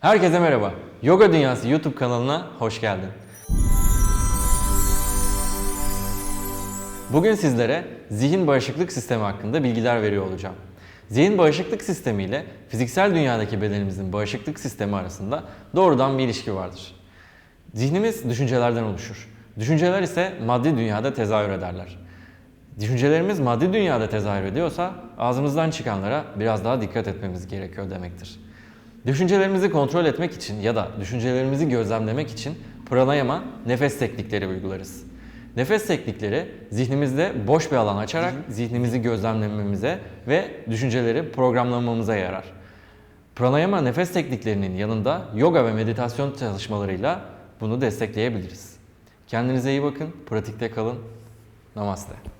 Herkese merhaba. Yoga Dünyası YouTube kanalına hoş geldin. Bugün sizlere zihin bağışıklık sistemi hakkında bilgiler veriyor olacağım. Zihin bağışıklık sistemi ile fiziksel dünyadaki bedenimizin bağışıklık sistemi arasında doğrudan bir ilişki vardır. Zihnimiz düşüncelerden oluşur. Düşünceler ise maddi dünyada tezahür ederler. Düşüncelerimiz maddi dünyada tezahür ediyorsa ağzımızdan çıkanlara biraz daha dikkat etmemiz gerekiyor demektir. Düşüncelerimizi kontrol etmek için ya da düşüncelerimizi gözlemlemek için pranayama nefes teknikleri uygularız. Nefes teknikleri zihnimizde boş bir alan açarak zihnimizi gözlemlememize ve düşünceleri programlamamıza yarar. Pranayama nefes tekniklerinin yanında yoga ve meditasyon çalışmalarıyla bunu destekleyebiliriz. Kendinize iyi bakın, pratikte kalın. Namaste.